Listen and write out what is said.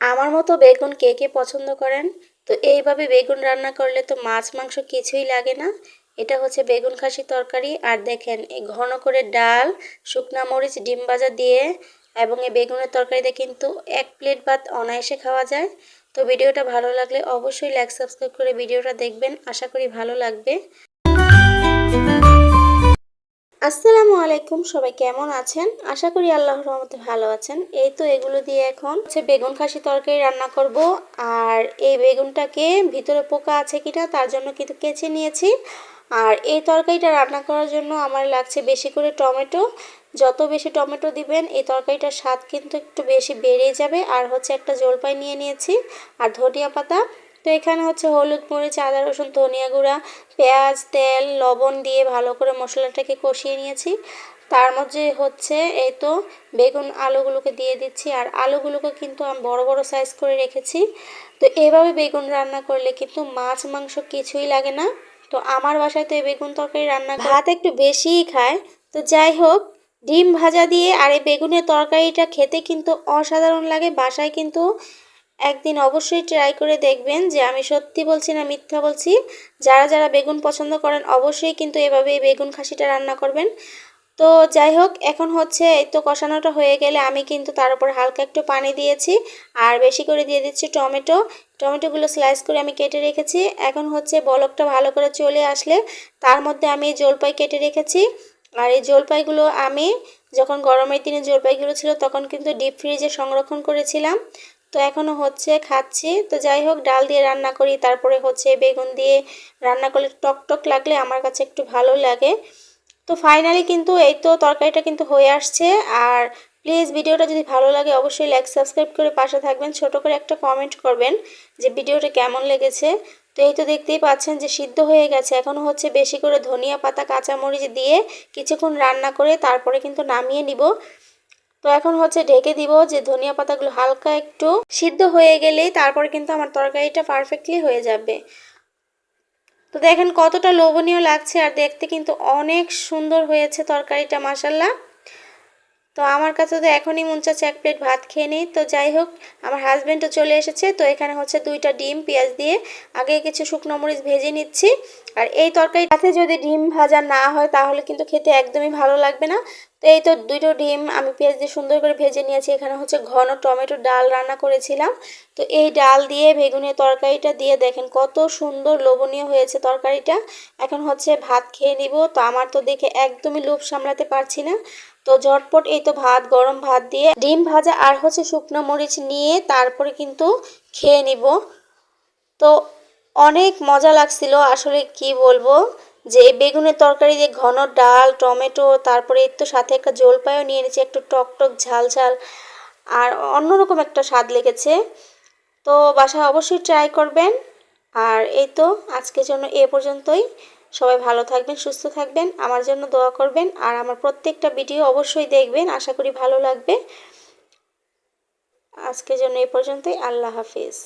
আমার মতো বেগুন কে কে পছন্দ করেন? তো এইভাবে বেগুন রান্না করলে তো মাছ, মাংস কিছুই লাগে না। এটা হচ্ছে বেগুন খাসি তরকারি। আর দেখেন, এই ঘন করে ডাল, শুকনা মরিচ, ডিম ভাজা দিয়ে এবং এই বেগুনের তরকারিতে কিন্তু এক প্লেট ভাত অনায়াসে খাওয়া যায়। তো ভিডিওটা ভালো লাগলে অবশ্যই লাইক সাবস্ক্রাইব করে ভিডিওটা দেখবেন। আশা করি ভালো লাগবে। আসসালামু আলাইকুম, সবাই কেমন আছেন? আশা করি আল্লাহর রহমতে ভালো আছেন। এই তো এগুলো দিয়ে এখন হচ্ছে বেগুন খাসি তরকারি রান্না করব। আর এই বেগুনটাকে ভিতরে পোকা আছে কিনা তার জন্য কিন্তু কেচে নিয়েছি। আর এই তরকারিটা রান্না করার জন্য আমার লাগছে বেশি করে টমেটো। যত বেশি টমেটো দিবেন, এই তরকারিটার স্বাদ কিন্তু একটু বেশি বেড়ে যাবে। আর হচ্ছে একটা জলপাই নিয়ে নিয়েছি আর ধনিয়া পাতা। তো এখানে হচ্ছে হলুদ মরিচ, আদা, রসুন, ধনিয়া গুঁড়া, পেঁয়াজ, তেল, লবণ দিয়ে ভালো করে মশলাটাকে কষিয়ে নিয়েছি। তার মধ্যে হচ্ছে এই তো বেগুন আলুগুলোকে দিয়ে দিচ্ছি আর আলুগুলোকে কিন্তু আমি বড় বড় সাইজ করে রেখেছি। তো এভাবে বেগুন রান্না করলে কিন্তু মাছ, মাংস কিছুই লাগে না। তো আমার বাসায় তো এই বেগুন তরকারি রান্না ভাত একটু বেশিই খায়। তো যাই হোক, ডিম ভাজা দিয়ে আর এই বেগুনের তরকারিটা খেতে কিন্তু অসাধারণ লাগে। বাসায় কিন্তু একদিন অবশ্যই ট্রাই করে দেখবেন যে আমি সত্যি বলছি না মিথ্যা বলছি। যারা যারা বেগুন পছন্দ করেন অবশ্যই কিন্তু এভাবে বেগুন খাসিটা রান্না করবেন। তো যাই হোক, এখন হচ্ছে এই তো কষানোটা হয়ে গেলে আমি কিন্তু তার উপর হালকা একটু পানি দিয়েছি। আর বেশি করে দিয়ে দিচ্ছি টমেটো। টমেটোগুলো স্লাইস করে আমি কেটে রেখেছি। এখন হচ্ছে বলকটা ভালো করে চলে আসলে তার মধ্যে আমি জলপাই কেটে রেখেছি। আর এই জলপাইগুলো আমি যখন গরমের দিনে জলপাইগুলো ছিল তখন কিন্তু ডিপ ফ্রিজে সংরক্ষণ করেছিলাম। তো এখনও হচ্ছে খাচ্ছি। তো যাই হোক, ডাল দিয়ে রান্না করি, তারপরে হচ্ছে বেগুন দিয়ে রান্না করলে টক টক লাগলে আমার কাছে একটু ভালো লাগে। তো ফাইনালি কিন্তু এই তো তরকারিটা কিন্তু হয়ে আসছে। আর প্লিজ ভিডিওটা যদি ভালো লাগে অবশ্যই লাইক সাবস্ক্রাইব করে পাশে থাকবেন, ছোট করে একটা কমেন্ট করবেন যে ভিডিওটা কেমন লেগেছে। তো এই তো দেখতেই পাচ্ছেন যে সিদ্ধ হয়ে গেছে। এখনও হচ্ছে বেশি করে ধনিয়া পাতা, কাঁচামরিচ দিয়ে কিছুক্ষণ রান্না করে তারপরে কিন্তু নামিয়ে নিব। তো এখন হচ্ছে ঢেকে দিব যে ধনিয়া পাতাগুলো হালকা একটু সিদ্ধ হয়ে গেলেই তারপর কিন্তু আমার তরকারিটা পারফেক্টলি হয়ে যাবে। তো দেখেন কতটা লোভনীয় লাগছে আর দেখতে কিন্তু অনেক সুন্দর হয়েছে তরকারিটা মাসাল্লাহ তো আমার কাছে তো এখনই মন চাচ্ছে এক প্লেট ভাত খেয়ে নিই। তো যাই হোক, আমার হাজব্যান্ডও চলে এসেছে। তো এখানে হচ্ছে দুইটা ডিম, পেঁয়াজ দিয়ে আগে কিছু শুকনো মরিচ ভেজে নিচ্ছি। আর এই তরকারির সাথে যদি ডিম ভাজা না হয়, তাহলে কিন্তু খেতে একদমই ভালো লাগবে না। তো এই তো দুটো ডিম আমি পেঁয়াজ দিয়ে সুন্দর করে ভেজে নিয়েছি। এখানে হচ্ছে ঘন টমেটো ডাল রান্না করেছিলাম। তো এই ডাল দিয়ে, বেগুনের তরকারিটা দিয়ে দেখেন কত সুন্দর লোভনীয় হয়েছে তরকারিটা। এখন হচ্ছে ভাত খেয়ে নিব। তো আমার তো দেখে একদমই লোভ সামলাতে পারছি না। তো ঝটপট এই তো ভাত, গরম ভাত দিয়ে ডিম ভাজা আর হচ্ছে শুকনো মরিচ নিয়ে তারপরে কিন্তু খেয়ে নিব। তো অনেক মজা লাগছিল, আসলে কি বলব? যে বেগুনের তরকারি দিয়ে ঘন ডাল, টমেটো, তারপরে এর তো সাথে একটা জলপাইও নিয়ে নিয়েছি একটু টক টক ঝাল ঝাল আর অন্যরকম একটা স্বাদ লেগেছে। তো বাসায় অবশ্যই ট্রাই করবেন। আর এই তো আজকের জন্য এ পর্যন্তই। সবাই ভালো থাকবেন, সুস্থ থাকবেন, আমার জন্য দোয়া করবেন আর আমার প্রত্যেকটা ভিডিও অবশ্যই দেখবেন, আশা করি ভালো লাগবে। আজকের জন্য এই পর্যন্তই, আল্লাহ হাফিজ।